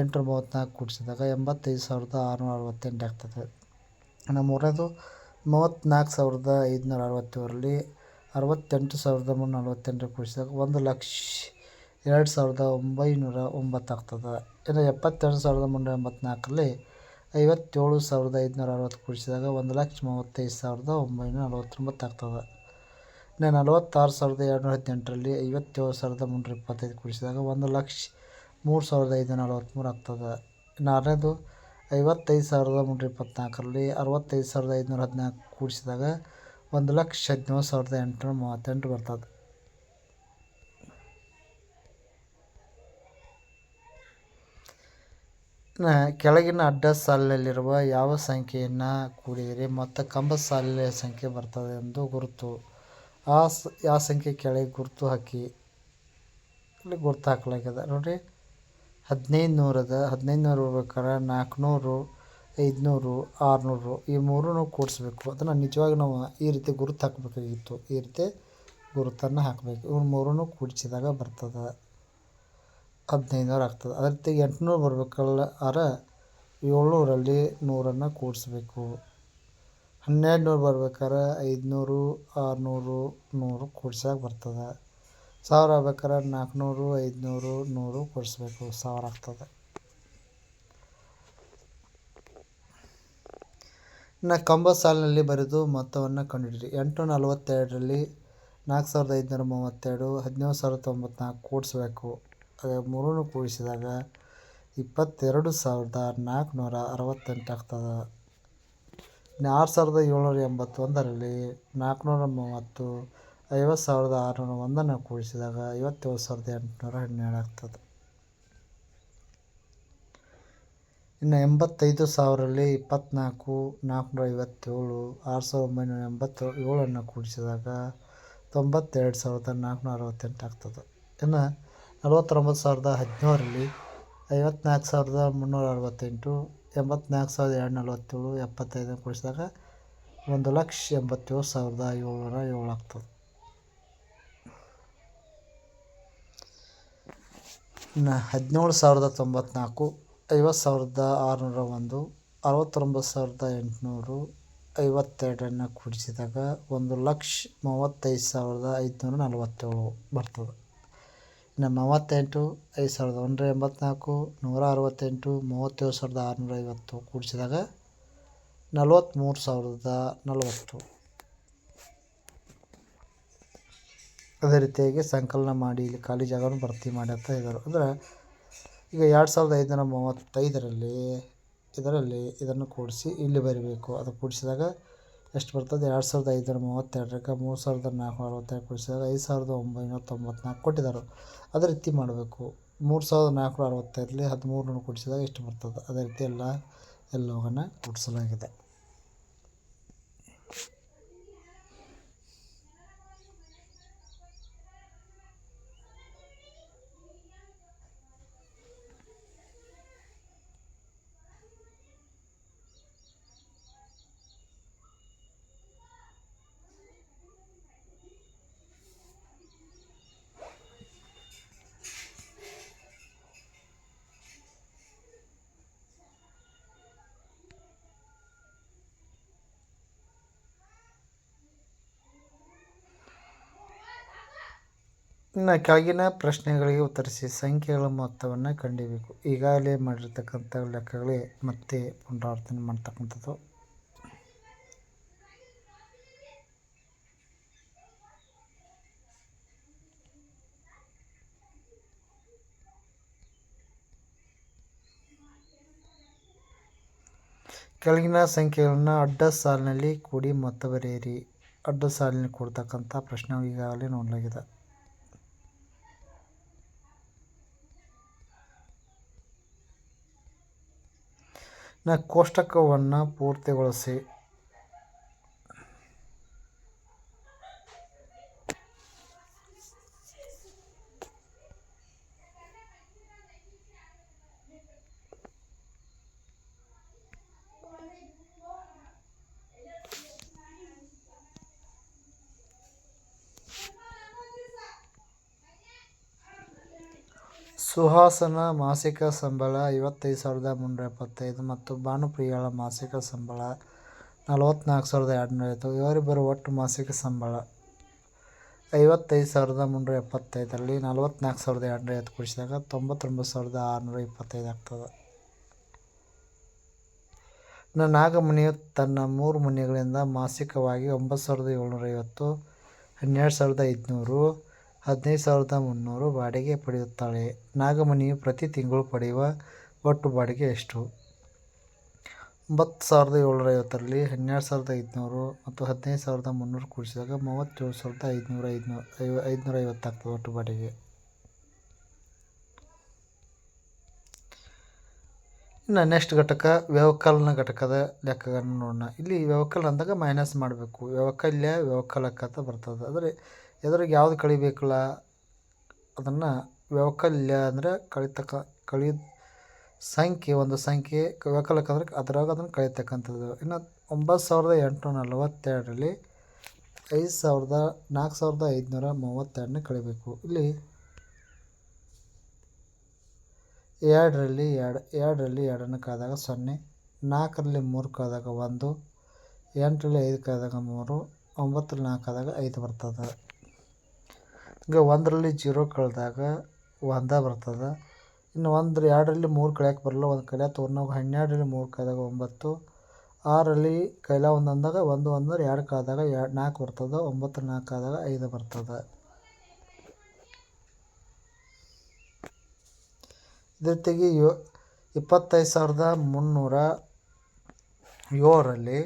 ಎಂಟುನೂರ ಮೂವತ್ತ್ನಾಲ್ಕು ಕೂಡಿಸಿದಾಗ ಎಂಬತ್ತೈದು ಸಾವಿರದ ಆರುನೂರ ಅರವತ್ತೆಂಟು ಆಗ್ತದೆ. ಇನ್ನು ಮೂರನೇದು ಮೂವತ್ತ್ನಾಲ್ಕು ಸಾವಿರದ ಐದುನೂರ ಅರವತ್ತೇಳರಲ್ಲಿ ಅರವತ್ತೆಂಟು ಸಾವಿರದ ಮುನ್ನೂರ ನಲವತ್ತೆಂಟು ಕೂಡಿಸಿದಾಗ ಒಂದು ಲಕ್ಷ ಎರಡು ಸಾವಿರದ ಒಂಬೈನೂರ ಒಂಬತ್ತು ಆಗ್ತದೆ ಇನ್ನು ಎಪ್ಪತ್ತೆರಡು ಸಾವಿರದ ಮುನ್ನೂರ ಎಂಬತ್ತ್ನಾಲ್ಕರಲ್ಲಿ ಐವತ್ತೇಳು ಸಾವಿರದ ಐದುನೂರ ಅರವತ್ತು ಕೂಡಿಸಿದಾಗ ಒಂದು ಲಕ್ಷ ಮೂವತ್ತೈದು ಸಾವಿರದ ಒಂಬೈನೂರ ನಲವತ್ತೊಂಬತ್ತು ಆಗ್ತದೆ ಇನ್ನು ನಲವತ್ತಾರು ಸಾವಿರದ ಎರಡುನೂರ ಹದಿನೆಂಟರಲ್ಲಿ ಐವತ್ತೇಳು ಸಾವಿರದ ಮುನ್ನೂರ ಇಪ್ಪತ್ತೈದು ಕೂಡಿಸಿದಾಗ ಒಂದು ಲಕ್ಷ ಮೂರು ಸಾವಿರದ ಐದುನೂರ ನಲವತ್ತ್ಮೂರು ಆಗ್ತದೆ. ಇನ್ನು ಆರನೇದು ಐವತ್ತೈದು ಸಾವಿರದ ಮುನ್ನೂರ ಇಪ್ಪತ್ತ್ನಾಲ್ಕರಲ್ಲಿ ಅರವತ್ತೈದು ಸಾವಿರದ ಐದುನೂರ ಹದಿನಾಲ್ಕು ಕೂಡಿಸಿದಾಗ ಒಂದು ಲಕ್ಷ ಹದಿನೇಳು ಸಾವಿರದ ಎಂಟುನೂರ ಮೂವತ್ತೆಂಟು ಬರ್ತದೆ. ಕೆಳಗಿನ ಅಡ್ಡ ಸಾಲಿನಲ್ಲಿರುವ ಯಾವ ಸಂಖ್ಯೆಯನ್ನು ಕೂಡಿದರೆ ಮೊತ್ತ ಕಂಬ ಸಾಲಿನ ಸಂಖ್ಯೆ ಬರ್ತದೆ ಎಂದು ಗುರುತು. ಆ ಸ ಯಾವ ಸಂಖ್ಯೆ ಕೆಳಗೆ ಗುರುತು ಹಾಕಿ ಗುರುತು ಹಾಕಲಾಗಿದೆ. ನೋಡಿರಿ. ಹದಿನೈದು ನೂರದ ಹದಿನೈದು ನೂರು ಬರ್ಬೇಕಾರೆ ನಾಲ್ಕುನೂರು, ಐದುನೂರು, ಆರುನೂರು ಈ ಮೂರನ್ನು ಕೂಡಿಸ್ಬೇಕು. ಅದನ್ನು ನಿಜವಾಗಿ ನಾವು ಈ ರೀತಿ ಗುರುತು ಹಾಕಬೇಕಾಗಿತ್ತು. ಈ ರೀತಿ ಗುರುತನ್ನು ಹಾಕಬೇಕು. ಇವ್ನು ಮೂರನ್ನು ಕೂಡಿಸಿದಾಗ ಬರ್ತದೆ. ಹದಿನೈದು ನೂರು ಆಗ್ತದೆ. ಅದೇ ರೀತಿ ಎಂಟುನೂರು ಬರಬೇಕಲ್ಲ, ಅರ ಏಳ್ನೂರಲ್ಲಿ ನೂರನ್ನು ಕೂಡಿಸ್ಬೇಕು. ಹನ್ನೆರಡು ನೂರು ಬರ್ಬೇಕಾರೆ ಐದುನೂರು, ಆರುನೂರು, ನೂರು ಕೂಡ್ಸಾಗ ಬರ್ತದೆ. ಸಾವಿರ ಆಗ್ಬೇಕಾರೆ ನಾಲ್ಕುನೂರು, ಐದುನೂರು, ನೂರು ಕೊಡಿಸ್ಬೇಕು. ಸಾವಿರ ಆಗ್ತದೆ. ಇನ್ನು ಕಂಬ ಸಾಲಿನಲ್ಲಿ ಬರೆದು ಮೊತ್ತವನ್ನು ಕಂಡುಹಿಡಿರಿ ಎಂಟು ನಲವತ್ತೆರಡರಲ್ಲಿ ನಾಲ್ಕು ಸಾವಿರದ ಐದುನೂರ ಮೂವತ್ತೆರಡು, ಹದಿನೇಳು ಸಾವಿರದ ತೊಂಬತ್ನಾಲ್ಕು ಕೂಡಿಸ್ಬೇಕು. ಅದೇ ಮೂರನ್ನು ಕೂಡಿಸಿದಾಗ ಇಪ್ಪತ್ತೆರಡು ಸಾವಿರದ ನಾಲ್ಕುನೂರ ಅರವತ್ತೆಂಟು ಆಗ್ತದೆ. ಇನ್ನು ಆರು ಸಾವಿರದ ಏಳ್ನೂರ ಎಂಬತ್ತೊಂದರಲ್ಲಿ ನಾಲ್ಕುನೂರ ಮೂವತ್ತು ಐವತ್ತು ಸಾವಿರದ ಆರುನೂರ ಒಂದನ್ನು ಕೂಡಿಸಿದಾಗ ಐವತ್ತೇಳು ಸಾವಿರದ ಎಂಟುನೂರ ಹನ್ನೆರಡು ಆಗ್ತದೆ. ಇನ್ನು ಎಂಬತ್ತೈದು ಸಾವಿರಲ್ಲಿ ಇಪ್ಪತ್ತ್ನಾಲ್ಕು ನಾಲ್ಕುನೂರ ಐವತ್ತೇಳು ಆರು ಸಾವಿರದ ಒಂಬೈನೂರ ಎಂಬತ್ತು ಏಳನ್ನು ಕೂಡಿಸಿದಾಗ ತೊಂಬತ್ತೆರಡು ಸಾವಿರದ ನಾಲ್ಕುನೂರ ಅರವತ್ತೆಂಟು ಆಗ್ತದೆ. ಇನ್ನು ನಲವತ್ತೊಂಬತ್ತು ಸಾವಿರದ ಹದಿನೇಳರಲ್ಲಿ ಐವತ್ನಾಲ್ಕು ಸಾವಿರದ ಮುನ್ನೂರ ಅರವತ್ತೆಂಟು ಎಂಬತ್ನಾಲ್ಕು ಸಾವಿರದ ಎರಡು ನಲವತ್ತೇಳು ಎಪ್ಪತ್ತೈದನ್ನು ಕೂಡಿಸಿದಾಗ ಒಂದು ಲಕ್ಷ ಎಂಬತ್ತೇಳು ಸಾವಿರದ ಏಳ್ನೂರ ಏಳು ಆಗ್ತದೆ. ಇನ್ನು ಹದಿನೇಳು ಸಾವಿರದ ತೊಂಬತ್ನಾಲ್ಕು, ಐವತ್ತು ಸಾವಿರದ ಆರುನೂರ ಒಂದು, ಅರವತ್ತೊಂಬತ್ತು ಸಾವಿರದ ಎಂಟುನೂರು, ಐವತ್ತೆರಡನ್ನು ಕೂಡಿಸಿದಾಗ ಒಂದು ಲಕ್ಷ ಮೂವತ್ತೈದು ಸಾವಿರದ ಐದುನೂರ ನಲವತ್ತೇಳು ಬರ್ತದೆ. ಇನ್ನು ಮೂವತ್ತೆಂಟು, ಐದು ಸಾವಿರದ ಒಂದರ ಎಂಬತ್ನಾಲ್ಕು, ನೂರ ಅರವತ್ತೆಂಟು, ಮೂವತ್ತೇಳು ಸಾವಿರದ ಆರುನೂರ ಐವತ್ತು ಕೂಡಿಸಿದಾಗ ನಲವತ್ತ್ಮೂರು ಸಾವಿರದ ನಲವತ್ತು. ಅದೇ ರೀತಿಯಾಗಿ ಸಂಕಲನ ಮಾಡಿ ಇಲ್ಲಿ ಖಾಲಿ ಜಾಗವನ್ನು ಭರ್ತಿ ಮಾಡುತ್ತಾ ಇದ್ದಾರೆ ಅಂದರೆ ಈಗ ಎರಡು ಸಾವಿರದ ಐದುನೂರ ಮೂವತ್ತೈದರಲ್ಲಿ ಇದರಲ್ಲಿ ಇದನ್ನು ಕೂಡಿಸಿ ಇಲ್ಲಿ ಬರೀಬೇಕು. ಅದು ಕೂಡಿಸಿದಾಗ ಎಷ್ಟು ಬರ್ತದೆ? ಎರಡು ಸಾವಿರದ ಐದುನೂರ ಮೂವತ್ತೆರಡಕ್ಕೆ ಮೂರು ಸಾವಿರದ ನಾಲ್ಕುನೂರ ಅರವತ್ತೆರಡು ಕೂಡಿಸಿದಾಗ ಐದು ಸಾವಿರದ ಒಂಬೈನೂರ ತೊಂಬತ್ನಾಲ್ಕು ಕೊಟ್ಟಿದ್ದಾರೆ. ಅದೇ ರೀತಿ ಮಾಡಬೇಕು. ಮೂರು ಸಾವಿರದ ನಾಲ್ಕುನೂರ ಅರವತ್ತೈದರಲ್ಲಿ ಹದಿಮೂರನ್ನು ಕೂಡಿಸಿದಾಗ ಎಷ್ಟು ಬರ್ತದೆ? ಅದೇ ರೀತಿ ಎಲ್ಲ ಎಲ್ಲವನ್ನು ಕೂಡಿಸಲಾಗಿದೆ. ಇನ್ನು ಕೆಳಗಿನ ಪ್ರಶ್ನೆಗಳಿಗೆ ಉತ್ತರಿಸಿ ಸಂಖ್ಯೆಗಳ ಮೊತ್ತವನ್ನು ಕಂಡಿಬೇಕು. ಈಗಾಗಲೇ ಮಾಡಿರ್ತಕ್ಕಂಥ ಲೆಕ್ಕಗಳೇ ಮತ್ತೆ ಪುನರಾವರ್ತನೆ ಮಾಡ್ತಕ್ಕಂಥದ್ದು. ಕೆಳಗಿನ ಸಂಖ್ಯೆಗಳನ್ನು ಅಡ್ಡ ಸಾಲಿನಲ್ಲಿ ಕೂಡಿ ಮೊತ್ತ ಬರೆಯಿರಿ. ಅಡ್ಡ ಸಾಲಿನಲ್ಲಿ ಕೊಡ್ತಕ್ಕಂಥ ಪ್ರಶ್ನೆ ಈಗಾಗಲೇ ನೋಡಲಾಗಿದೆ. ನ ಕೋಷ್ಟಕವನ್ನು ಪೂರ್ತಿಗೊಳಿಸಿ. ಸುಹಾಸನ ಮಾಸಿಕ ಸಂಬಳ ಐವತ್ತೈದು ಸಾವಿರದ ಮುನ್ನೂರ ಎಪ್ಪತ್ತೈದು ಮತ್ತು ಭಾನುಪ್ರಿಯಳ ಮಾಸಿಕ ಸಂಬಳ ನಲವತ್ತ್ನಾಲ್ಕು ಸಾವಿರದ ಎರಡುನೂರ ಐವತ್ತು. ಇವರಿಬ್ಬರ ಒಟ್ಟು ಮಾಸಿಕ ಸಂಬಳ ಐವತ್ತೈದು ಸಾವಿರದ ಮುನ್ನೂರ ಎಪ್ಪತ್ತೈದರಲ್ಲಿ ನಲವತ್ತ್ನಾಲ್ಕು ಸಾವಿರದ ಎರಡುನೂರ ಐವತ್ತು ಕೂಡಿಸಿದಾಗ ತೊಂಬತ್ತೊಂಬತ್ತು ಸಾವಿರದ ಆರುನೂರ ಇಪ್ಪತ್ತೈದು ಆಗ್ತದೆ. ಇನ್ನು ನಾಗಮಣಿಯು ತನ್ನ ಮೂರು ಮನೆಗಳಿಂದ ಮಾಸಿಕವಾಗಿ ಒಂಬತ್ತು ಸಾವಿರದ ಏಳ್ನೂರ ಐವತ್ತು, ಹನ್ನೆರಡು ಸಾವಿರದ ಐದುನೂರು ಹದಿನೈದು ಸಾವಿರದ ಮುನ್ನೂರು ಬಾಡಿಗೆ ಪಡೆಯುತ್ತಾಳೆ. ನಾಗಮಣಿಯು ಪ್ರತಿ ತಿಂಗಳು ಪಡೆಯುವ ಒಟ್ಟು ಬಾಡಿಗೆ ಎಷ್ಟು? ಒಂಬತ್ತು ಸಾವಿರದ ಏಳ್ನೂರ ಐವತ್ತರಲ್ಲಿ ಹನ್ನೆರಡು ಸಾವಿರದ ಐದುನೂರು ಮತ್ತು ಹದಿನೈದು ಸಾವಿರದ ಮುನ್ನೂರು ಕೂಡಿಸಿದಾಗ ಮೂವತ್ತೇಳು ಸಾವಿರದ ಐದುನೂರ ಐದುನೂರು ಐವ ಐದುನೂರ ಐವತ್ತಾಗ್ತದೆ ಒಟ್ಟು ಬಾಡಿಗೆ. ಇನ್ನು ನೆಕ್ಸ್ಟ್ ಘಟಕ, ವ್ಯವಕಲನ ಘಟಕದ ಲೆಕ್ಕಗಳನ್ನು ನೋಡೋಣ. ಇಲ್ಲಿ ವ್ಯವಕಲನ ಅಂದಾಗ ಮೈನಸ್ ಮಾಡಬೇಕು. ವ್ಯವಕಲ್ಯ, ವ್ಯವಕಲಕ ಅಂತ ಬರ್ತದೆ. ಅಂದರೆ ಎದುರಿಗೆ ಯಾವ್ದು ಕಳಿಬೇಕಲ್ಲ ಅದನ್ನು ವ್ಯವಕಲ್ಯ ಅಂದರೆ ಕಳಿತಕ್ಕ ಕಳಿ ಸಂಖ್ಯೆ, ಒಂದು ಸಂಖ್ಯೆ ವ್ಯವಕಲಕ ಅಂದ್ರೆ ಅದರಾಗ ಅದನ್ನು ಕಲಿತಕ್ಕಂಥದ್ದು. ಇನ್ನು ಒಂಬತ್ತು ಸಾವಿರದ ಎಂಟುನೂರ ನಲವತ್ತೆರಡರಲ್ಲಿ ಐದು ಸಾವಿರದ ನಾಲ್ಕು ಸಾವಿರದ ಐದುನೂರ ಮೂವತ್ತೆರಡನೇ ಕಳಿಬೇಕು ಇಲ್ಲಿ ಎರಡರಲ್ಲಿ ಎರಡು, ಎರಡರಲ್ಲಿ ಎರಡನ್ನು ಕಳೆದಾಗ ಸೊನ್ನೆ ನಾಲ್ಕರಲ್ಲಿ ಮೂರು ಕಳೆದಾಗ ಒಂದು, ಎಂಟರಲ್ಲಿ ಐದು ಕಳೆದಾಗ ಮೂರು, ಒಂಬತ್ತರಲ್ಲಿ ನಾಲ್ಕು ಆದಾಗ ಐದು ಬರ್ತದೆ. ಈಗ ಒಂದರಲ್ಲಿ ಜೀರೋ ಕಳೆದಾಗ ಒಂದ ಬರ್ತದೆ. ಇನ್ನು ಒಂದು ಎರಡರಲ್ಲಿ ಮೂರು ಕಳೆಯೋಕೆ ಬರಲ್ಲ. ಒಂದು ಕೈಲ ತೊಗೊಂಡು ನಾವು ಹನ್ನೆರಡರಲ್ಲಿ ಮೂರು ಕಳೆದಾಗ ಒಂಬತ್ತು. ಆರಲ್ಲಿ ಕೈಲ ಒಂದು ಅಂದಾಗ ಒಂದು, ಒಂದರ ಎರಡು ಕಳೆದಾಗ ಎರಡು ನಾಲ್ಕು ಬರ್ತದೆ. ಒಂಬತ್ತು ನಾಲ್ಕು ಆದಾಗ ಐದು ಬರ್ತದೆ. ಇದೇ ಜೊತೆಗೆ ಯೋ, ಇಪ್ಪತ್ತೈದು ಸಾವಿರದ ಮುನ್ನೂರ ಏಳರಲ್ಲಿ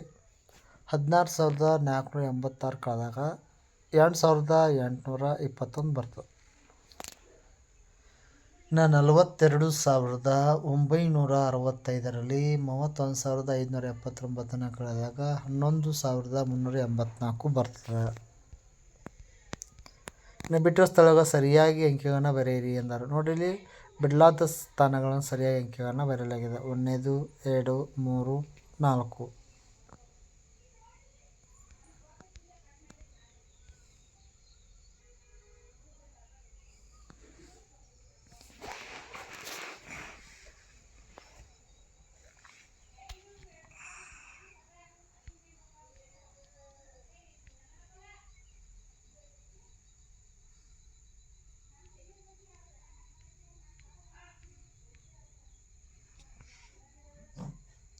ಹದಿನಾರು ಸಾವಿರದ ನಾಲ್ಕುನೂರ ಎಂಬತ್ತಾರು ಕಳೆದಾಗ ಎರಡು ಸಾವಿರದ ಎಂಟುನೂರ ಇಪ್ಪತ್ತೊಂದು ಬರ್ತದೆ ಇನ್ನು ನಲವತ್ತೆರಡು ಸಾವಿರದ ಒಂಬೈನೂರ ಅರವತ್ತೈದರಲ್ಲಿ ಮೂವತ್ತೊಂದು ಸಾವಿರದ ಐದುನೂರ ಎಪ್ಪತ್ತೊಂಬತ್ತನ್ನು ಕಳೆದಾಗ ಹನ್ನೊಂದು ಸಾವಿರದ ಮುನ್ನೂರ ಎಂಬತ್ನಾಲ್ಕು ಬರ್ತದೆ. ಇನ್ನು ಬಿಟ್ಟಿರೋ ಸ್ಥಳಗಳ ಸರಿಯಾಗಿ ಅಂಕಿಗಳನ್ನು ಬರೆಯಿರಿ ಎಂದರು. ನೋಡಿ ಬಿಡ್ಲಾದ ಬಿಡಲಾದ ಸ್ಥಾನಗಳನ್ನು ಸರಿಯಾಗಿ ಅಂಕಿಗಳನ್ನು ಬರೆಯಲಾಗಿದೆ. ಒಂದನೇದು ಎರಡು, ಮೂರು, ನಾಲ್ಕು.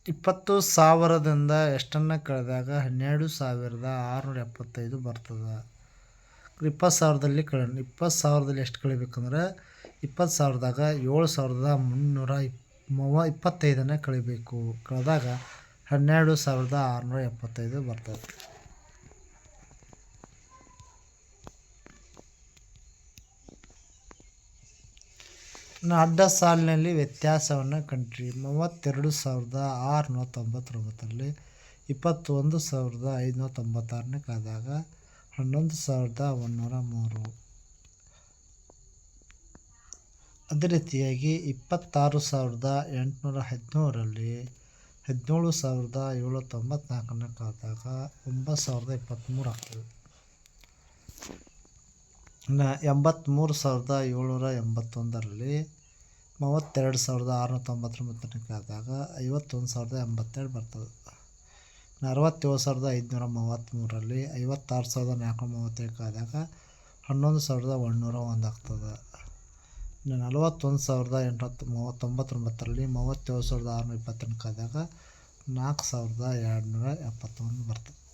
ಇಪ್ಪತ್ತು ಸಾವಿರದಿಂದ ಎಷ್ಟನ್ನು ಕಳೆದಾಗ ಹನ್ನೆರಡು ಸಾವಿರದ ಆರುನೂರ ಎಪ್ಪತ್ತೈದು ಬರ್ತದೆ? ಇಪ್ಪತ್ತು ಸಾವಿರದಲ್ಲಿ ಕಳೆ ಇಪ್ಪತ್ತು ಸಾವಿರದಲ್ಲಿ ಎಷ್ಟು ಕಳಿಬೇಕಂದ್ರೆ ಇಪ್ಪತ್ತು ಸಾವಿರದಾಗ ಏಳು ಸಾವಿರದ ಮುನ್ನೂರ ಇಪ್, ಮೂವ ಇಪ್ಪತ್ತೈದನ್ನು ಕಳಿಬೇಕು. ಕಳೆದಾಗ ಹನ್ನೆರಡು ಸಾವಿರದ ಆರುನೂರ ಎಪ್ಪತ್ತೈದು ಬರ್ತದೆ. ಅಡ್ಡ ಸಾಲಿನಲ್ಲಿ ವ್ಯತ್ಯಾಸವನ್ನು ಕಂಡ್ರಿ. ಮೂವತ್ತೆರಡು ಸಾವಿರದ ಆರುನೂರ ತೊಂಬತ್ತೊಂಬತ್ತರಲ್ಲಿ ಇಪ್ಪತ್ತೊಂದು ಸಾವಿರದ ಐದುನೂರ ತೊಂಬತ್ತಾರನೇ ಕಾದಾಗ ಹನ್ನೊಂದು ಸಾವಿರದ ಒಂದುನೂರ ಮೂರು. ಅದೇ ರೀತಿಯಾಗಿ ಇಪ್ಪತ್ತಾರು ಸಾವಿರದ ಎಂಟುನೂರ ಹದಿನೇಳರಲ್ಲಿ ಹದಿನೇಳು ಸಾವಿರದ ಏಳ್ನೂರ ತೊಂಬತ್ನಾಲ್ಕನೇ ಕಾದಾಗ ಒಂಬತ್ತು ಸಾವಿರದ ಇಪ್ಪತ್ತ್ಮೂರು ಆಗ್ತದೆ ಎಂಬತ್ತ್ಮೂರು ಸಾವಿರದ ಏಳ್ನೂರ ಎಂಬತ್ತೊಂದರಲ್ಲಿ ಮೂವತ್ತೆರಡು ಸಾವಿರದ ಆರುನೂರ ತೊಂಬತ್ತೊಂಬತ್ತನೇ ಆದಾಗ ಐವತ್ತೊಂದು ಸಾವಿರದ ಎಂಬತ್ತೆರಡು ಬರ್ತದೆ. ಅರವತ್ತೇಳು ಸಾವಿರದ ಐದುನೂರ ಮೂವತ್ತ್ಮೂರರಲ್ಲಿ ಐವತ್ತಾರು ಸಾವಿರದ ನಾಲ್ಕುನೂರ ಮೂವತ್ತೇಳಕ್ಕೆ ಆದಾಗ ಹನ್ನೊಂದು ಸಾವಿರದ ಒಂದುನೂರ ಒಂದು ಆಗ್ತದೆ. ನಲವತ್ತೊಂದು ಸಾವಿರದ ಎಂಟುನೂರ ಮೂವತ್ತೊಂಬತ್ತೊಂಬತ್ತರಲ್ಲಿ ಮೂವತ್ತೇಳು ಸಾವಿರದ ಆರುನೂರ ಇಪ್ಪತ್ತೆಂಟಕ್ಕೆ ಆದಾಗ ನಾಲ್ಕು ಸಾವಿರದ ಎರಡುನೂರ ಎಪ್ಪತ್ತೊಂದು ಬರ್ತದೆ.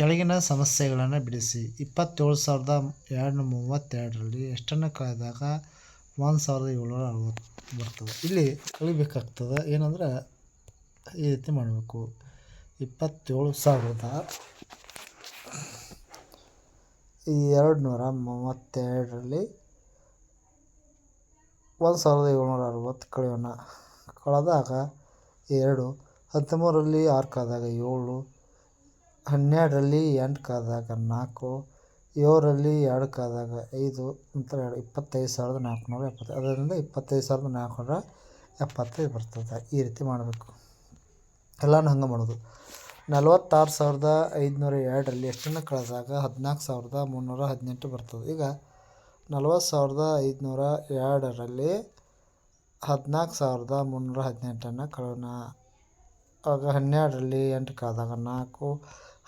ಕೆಳಗಿನ ಸಮಸ್ಯೆಗಳನ್ನು ಬಿಡಿಸಿ. ಇಪ್ಪತ್ತೇಳು ಸಾವಿರದ ಎರಡುನೂರ ಮೂವತ್ತೆರಡರಲ್ಲಿ ಎಷ್ಟನ್ನು ಕಳೆದಾಗ ಒಂದು ಸಾವಿರದ ಏಳ್ನೂರ ಅರವತ್ತು ಬರ್ತದೆ. ಇಲ್ಲಿ ಕಳಿಬೇಕಾಗ್ತದೆ ಏನಂದ್ರೆ ಈ ರೀತಿ ಮಾಡಬೇಕು. ಇಪ್ಪತ್ತೇಳು ಸಾವಿರದ ಎರಡು ನೂರ ಮೂವತ್ತೆರಡರಲ್ಲಿ ಒಂದು ಸಾವಿರದ ಏಳ್ನೂರ ಅರವತ್ತು ಕಳೆಯೋಣ. ಕಳೆದಾಗ ಎರಡು, ಹದಿಮೂರರಲ್ಲಿ ಆರು ಕಳೆದಾಗ ಏಳು ಹನ್ನೆರಡರಲ್ಲಿ ಎಂಟು ಕಾದಾಗ ನಾಲ್ಕು, ಏಳರಲ್ಲಿ ಎರಡು ಕಾದಾಗ ಐದು ಅಂತ ಎರಡು, ಇಪ್ಪತ್ತೈದು ಸಾವಿರದ ನಾಲ್ಕುನೂರ ಎಪ್ಪತ್ತು, ಅದರಿಂದ ಇಪ್ಪತ್ತೈದು ಸಾವಿರದ ನಾಲ್ಕುನೂರ ಎಪ್ಪತ್ತೈದು ಬರ್ತದೆ. ಈ ರೀತಿ ಮಾಡಬೇಕು. ಎಲ್ಲನೂ ಹಂಗೆ ಮಾಡೋದು. ನಲ್ವತ್ತಾರು ಸಾವಿರದ ಐದುನೂರ ಎರಡರಲ್ಲಿ ಎಷ್ಟನ್ನು ಕಳೆದಾಗ ಹದಿನಾಲ್ಕು ಸಾವಿರದ ಮುನ್ನೂರ ಹದಿನೆಂಟು ಬರ್ತದೆ. ಈಗ ನಲ್ವತ್ತು ಸಾವಿರದ ಐದುನೂರ ಎರಡರಲ್ಲಿ ಹದಿನಾಲ್ಕು ಸಾವಿರದ ಮುನ್ನೂರ ಹದಿನೆಂಟನ್ನು ಕಳೋಣ ಆಗ ಹನ್ನೆರಡರಲ್ಲಿ ಎಂಟು ಕಳೆದಾಗ ನಾಲ್ಕು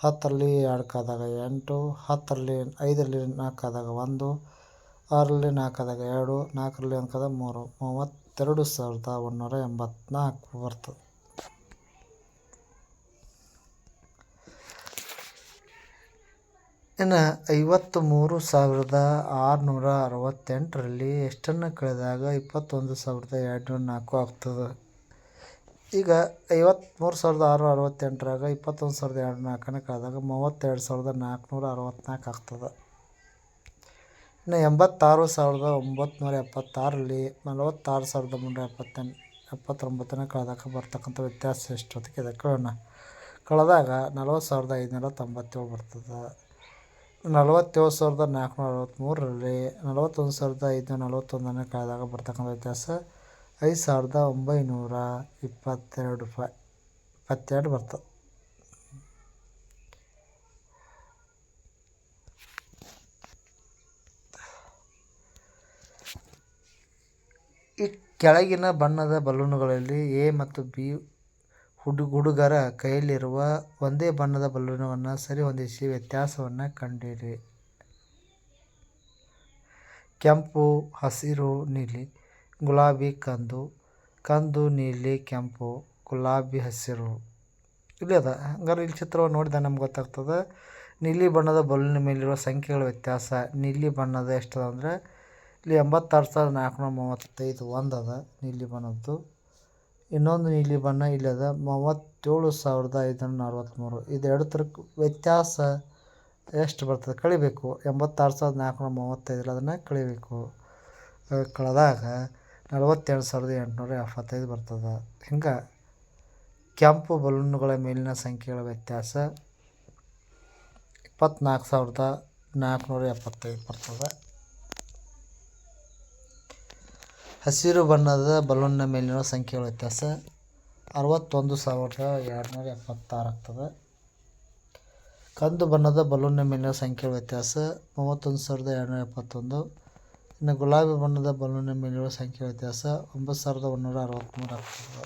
ಹತ್ತರಲ್ಲಿ ಎರಡು ಕಾದಾಗ ಎಂಟು, ಹತ್ತರಲ್ಲಿ ಐದರಲ್ಲಿ ನಾಲ್ಕು ಕಾದಾಗ ಒಂದು, ಆರರಲ್ಲಿ ನಾಲ್ಕು ಆದಾಗ ಎರಡು, ನಾಲ್ಕರಲ್ಲಿ ಒಂದು ಕಾದಾಗ ಮೂರು, ಮೂವತ್ತೆರಡು ಸಾವಿರದ ಒಂದುನೂರ ಎಂಬತ್ನಾಲ್ಕು ಬರ್ತದೆ. ಇನ್ನು ಐವತ್ತು ಮೂರು ಸಾವಿರದ ಆರುನೂರ ಅರವತ್ತೆಂಟರಲ್ಲಿ ಎಷ್ಟನ್ನು ಕಳೆದಾಗ ಇಪ್ಪತ್ತೊಂದು ಸಾವಿರದ ಎರಡುನೂರ ನಾಲ್ಕು ಆಗ್ತದೆ? ಈಗ ಐವತ್ತ್ಮೂರು ಸಾವಿರದ ಆರುನೂರ ಅರವತ್ತೆಂಟರಾಗ ಇಪ್ಪತ್ತೊಂದು ಸಾವಿರದ ಎರಡು ನಾಲ್ಕನೇ ಕಾಲದಾಗ ಮೂವತ್ತೆರಡು ಸಾವಿರದ ನಾಲ್ಕುನೂರ ಅರವತ್ತ್ನಾಲ್ಕು ಆಗ್ತದೆ. ಇನ್ನು ಎಂಬತ್ತಾರು ಸಾವಿರದ ಒಂಬತ್ನೂರ ಎಪ್ಪತ್ತಾರರಲ್ಲಿ ನಲವತ್ತಾರು ಸಾವಿರದ ಮುನ್ನೂರ ಎಪ್ಪತ್ತೆಂಟು ಎಪ್ಪತ್ತೊಂಬತ್ತನೇ ಕಾಲದಾಗ ಬರ್ತಕ್ಕಂಥ ವ್ಯತ್ಯಾಸ ಎಷ್ಟು ಅದಕ್ಕೆ ಇದೆ ಕಳೆಯೋಣ ಕಳೆದಾಗ ನಲವತ್ತು ಸಾವಿರದ ಐದುನೂರ ತೊಂಬತ್ತೇಳು ಬರ್ತದೆ. ನಲವತ್ತೇಳು ಸಾವಿರದ ನಾಲ್ಕುನೂರ ಅರವತ್ತ್ಮೂರರಲ್ಲಿ ನಲವತ್ತೊಂದು ಸಾವಿರದ ಐದುನೂರ ನಲವತ್ತೊಂದನೇ ಕಾಲದಾಗ ಬರ್ತಕ್ಕಂಥ ವ್ಯತ್ಯಾಸ ಐದು ಸಾವಿರದ ಒಂಬೈನೂರ ಇಪ್ಪತ್ತೆರಡು ರೂಪಾಯಿ ಇಪ್ಪತ್ತೆರಡು ಬರ್ತದೆ. ಈ ಕೆಳಗಿನ ಬಣ್ಣದ ಬಲೂನುಗಳಲ್ಲಿ ಎ ಮತ್ತು ಬಿ ಹುಡು, ಹುಡುಗರ ಕೈಯಲ್ಲಿರುವ ಒಂದೇ ಬಣ್ಣದ ಬಲೂನನ್ನು ಸರಿಹೊಂದಿಸಿ ವ್ಯತ್ಯಾಸವನ್ನು ಕಂಡಿರಿ. ಕೆಂಪು, ಹಸಿರು, ನೀಲಿ. ಗುಲಾಬಿ ಕಂದು ಕಂದು ನೀಲಿ ಕೆಂಪು, ಗುಲಾಬಿ ಹಸಿರು. ಇಲ್ಲಿ ಅದ. ಹಂಗಾರೆ ಇಲ್ಲಿ ಚಿತ್ರವನ್ನು ನೋಡಿದಾಗ ನಮ್ಗೆ ಗೊತ್ತಾಗ್ತದೆ. ನೀಲಿ ಬಣ್ಣದ ಬಲೂನ್ ಮೇಲಿರುವ ಸಂಖ್ಯೆಗಳ ವ್ಯತ್ಯಾಸ. ನೀಲಿ ಬಣ್ಣದ ಎಷ್ಟದ ಅಂದರೆ ಇಲ್ಲಿ ಎಂಬತ್ತಾರು ಸಾವಿರದ ನಾಲ್ಕುನೂರ ಮೂವತ್ತೈದು ಒಂದು ಅದ ನೀಲಿ ಬಣ್ಣದ್ದು. ಇನ್ನೊಂದು ನೀಲಿ ಬಣ್ಣ ಇಲ್ಲಿ ಅದ. ಮೂವತ್ತೇಳು ಸಾವಿರದ ಐದುನೂರ ನಲ್ವತ್ತ್ಮೂರು ಇದೆರಡು ಥರಕ್ಕೆ ವ್ಯತ್ಯಾಸ ಎಷ್ಟು ಬರ್ತದೆ ಕಳಿಬೇಕು. ಎಂಬತ್ತಾರು ಸಾವಿರದ ನಾಲ್ಕುನೂರ ಮೂವತ್ತೈದರಲ್ಲಿ ಅದನ್ನು ಕಳಿಬೇಕು. ಕಳೆದಾಗ ನಲವತ್ತೆರಡು ಸಾವಿರದ ಎಂಟುನೂರ ಎಪ್ಪತ್ತೈದು ಬರ್ತದೆ. ಹಿಂಗೆ ಕೆಂಪು ಬಲೂನುಗಳ ಮೇಲಿನ ಸಂಖ್ಯೆಗಳ ವ್ಯತ್ಯಾಸ ಇಪ್ಪತ್ತ್ನಾಲ್ಕು ಸಾವಿರದ ನಾಲ್ಕುನೂರ ಎಪ್ಪತ್ತೈದು ಬರ್ತದೆ. ಹಸಿರು ಬಣ್ಣದ ಬಲೂನ್ನ ಮೇಲಿನ ಸಂಖ್ಯೆಗಳ ವ್ಯತ್ಯಾಸ ಅರವತ್ತೊಂದು ಸಾವಿರದ ಎರಡುನೂರ ಎಪ್ಪತ್ತಾರು ಆಗ್ತದೆ. ಕಂದು ಬಣ್ಣದ ಬಲೂನ್ನ ಮೇಲಿನ ಸಂಖ್ಯೆಗಳ ವ್ಯತ್ಯಾಸ ಮೂವತ್ತೊಂದು ಸಾವಿರದ ಎರಡುನೂರ ಎಪ್ಪತ್ತೊಂದು ಇನ್ನು ಗುಲಾಬಿ ಬಣ್ಣದ ಬಲೂನ್ ಮೇಲಿರುವ ಸಂಖ್ಯೆ ವ್ಯತ್ಯಾಸ ಒಂಬತ್ತು ಸಾವಿರದ ಒಂದೂರ ಅರವತ್ತ್ಮೂರು ಆಗ್ತದೆ.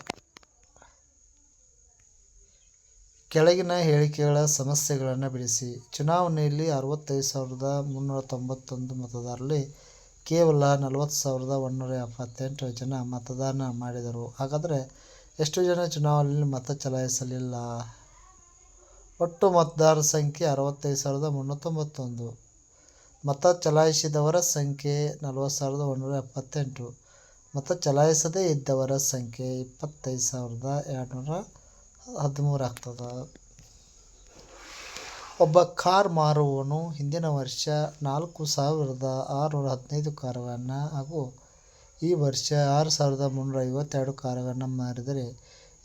ಕೆಳಗಿನ ಹೇಳಿಕೆಗಳ ಸಮಸ್ಯೆಗಳನ್ನು ಬಿಡಿಸಿ. ಚುನಾವಣೆಯಲ್ಲಿ ಅರವತ್ತೈದು ಸಾವಿರದ ಮುನ್ನೂರ ತೊಂಬತ್ತೊಂದು ಮತದಾರರಲ್ಲಿ ಕೇವಲ ನಲವತ್ತು ಸಾವಿರದ ಒಂದುನೂರ ಎಪ್ಪತ್ತೆಂಟು ಜನ ಮತದಾನ ಮಾಡಿದರು. ಹಾಗಾದರೆ ಎಷ್ಟು ಜನ ಚುನಾವಣೆಯಲ್ಲಿ ಮತ ಚಲಾಯಿಸಲಿಲ್ಲ? ಒಟ್ಟು ಮತದಾರರ ಸಂಖ್ಯೆ ಅರವತ್ತೈದು ಸಾವಿರದ ಮುನ್ನೂರ ತೊಂಬತ್ತೊಂದು. ಮತ ಚಲಾಯಿಸಿದವರ ಸಂಖ್ಯೆ ನಲ್ವತ್ತು ಸಾವಿರದ ಒಂದುನೂರ ಎಪ್ಪತ್ತೆಂಟು. ಮತ ಚಲಾಯಿಸದೇ ಇದ್ದವರ ಸಂಖ್ಯೆ ಇಪ್ಪತ್ತೈದು ಸಾವಿರದ ಎರಡುನೂರ ಹದಿಮೂರು ಆಗ್ತದ. ಒಬ್ಬ ಕಾರ್ ಮಾರುವವನು ಹಿಂದಿನ ವರ್ಷ ನಾಲ್ಕು ಸಾವಿರದ ಆರುನೂರ ಹದಿನೈದು ಕಾರುಗಳನ್ನು ಹಾಗೂ ಈ ವರ್ಷ ಆರು ಸಾವಿರದ ಮುನ್ನೂರ ಐವತ್ತೆರಡು ಕಾರುಗಳನ್ನು ಮಾರಿದರೆ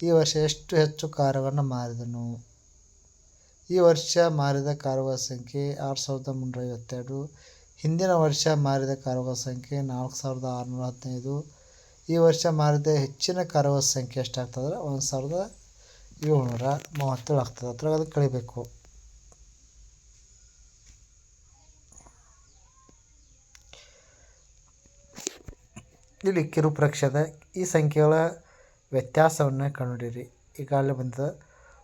ಈ ವರ್ಷ ಎಷ್ಟು ಹೆಚ್ಚು ಕಾರುಗಳನ್ನು ಮಾರಿದನು? ಈ ವರ್ಷ ಮಾರಿದ ಕಾರುಗಳ ಸಂಖ್ಯೆ ಆರು ಸಾವಿರದ ಮುನ್ನೂರ ಐವತ್ತೆರಡು ಹಿಂದಿನ ವರ್ಷ ಮಾರಿದ ಕಾರುಗಳ ಸಂಖ್ಯೆ ನಾಲ್ಕು ಸಾವಿರದ ಆರುನೂರ ಹದಿನೈದು. ಈ ವರ್ಷ ಮಾರಿದ ಹೆಚ್ಚಿನ ಕಾರುಗಳ ಸಂಖ್ಯೆ ಎಷ್ಟಾಗ್ತದ್ರೆ ಒಂದು ಸಾವಿರದ ಏಳ್ನೂರ ಮೂವತ್ತೇಳು ಆಗ್ತದೆ. ಅದ್ರಾಗ ಅದು ಕಳಿಬೇಕು ಇಲ್ಲಿ ಕಿರುಪ್ರಕ್ಷದ ಈ ಸಂಖ್ಯೆಗಳ ವ್ಯತ್ಯಾಸವನ್ನು ಕಂಡುಹಿಡಿಯಿರಿ. ಈಗಾಗಲೇ ಬಂದಿದೆ.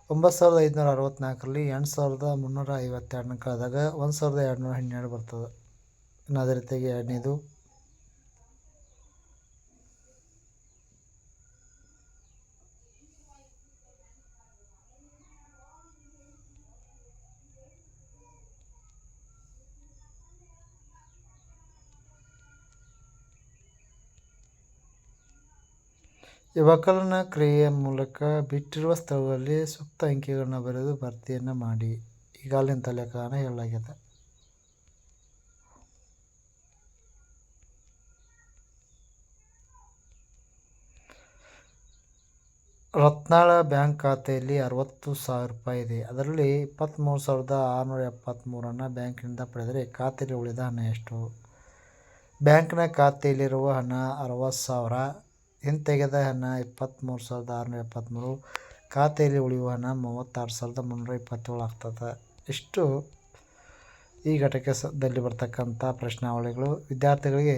ಒಂಬತ್ತು ಸಾವಿರದ ಐದುನೂರ ಅರವತ್ತ್ನಾಲ್ಕರಲ್ಲಿ ಎಂಟು ಸಾವಿರದ ಮುನ್ನೂರ ಐವತ್ತೆರಡನ್ನ ಕಳೆದಾಗ ಒಂದು ಸಾವಿರದ ಎರಡುನೂರ ಹನ್ನೆರಡು ಬರ್ತದೆ. ಇನ್ನು ಅದೇ ರೀತಿಯಾಗಿ ಎರಡನೇದು ವ್ಯವಕಲನ ಕ್ರಿಯೆಯ ಮೂಲಕ ಬಿಟ್ಟಿರುವ ಸ್ಥಳದಲ್ಲಿ ಸೂಕ್ತ ಅಂಕಿಗಳನ್ನು ಬರೆದು ಭರ್ತಿಯನ್ನು ಮಾಡಿ. ಈಗಾಗಲೇ ಲೆಕ್ಕನ ಹೇಳಲಾಗಿದೆ. ರತ್ನಾಳ ಬ್ಯಾಂಕ್ ಖಾತೆಯಲ್ಲಿ ಅರವತ್ತು ಸಾವಿರ ರೂಪಾಯಿ ಇದೆ. ಅದರಲ್ಲಿ ಇಪ್ಪತ್ತ್ಮೂರು ಸಾವಿರದ ಆರುನೂರ ಎಪ್ಪತ್ತ್ಮೂರನ್ನು ಬ್ಯಾಂಕಿನಿಂದ ಪಡೆದರೆ ಖಾತೆಯಲ್ಲಿ ಉಳಿದ ಹಣ ಎಷ್ಟು? ಬ್ಯಾಂಕ್ನ ಖಾತೆಯಲ್ಲಿರುವ ಹಣ ಅರವತ್ತು ಸಾವಿರ. ಹಿಂತೆಗೆದ ಹಣ? ಇಪ್ಪತ್ತ್ಮೂರು ಸಾವಿರದ ಆರುನೂರ ಎಪ್ಪತ್ತ್ಮೂರು ಖಾತೆಯಲ್ಲಿ ಉಳಿಯುವ ಹಣ ಮೂವತ್ತಾರು ಸಾವಿರದ ಮುನ್ನೂರ ಇಪ್ಪತ್ತೇಳು ಆಗ್ತದೆ. ಇಷ್ಟು ಈ ಘಟಕದಲ್ಲಿ ಬರ್ತಕ್ಕಂಥ ಪ್ರಶ್ನಾವಳಿಗಳು. ವಿದ್ಯಾರ್ಥಿಗಳಿಗೆ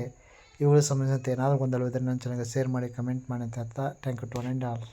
ಇವುಗಳಿಗೆ ಸಂಬಂಧಿಸಿದಂತೆ ಏನಾದರೂ ಗೊಂದಲವಿದ್ದರೆ ನನ್ನ ಚಾನಲ್ಗೆ ಶೇರ್ ಮಾಡಿ ಕಮೆಂಟ್ ಮಾಡಿ ಅಂತ ಹೇಳ್ತಾ ಥ್ಯಾಂಕ್ ಯು ಟು ಆಲ್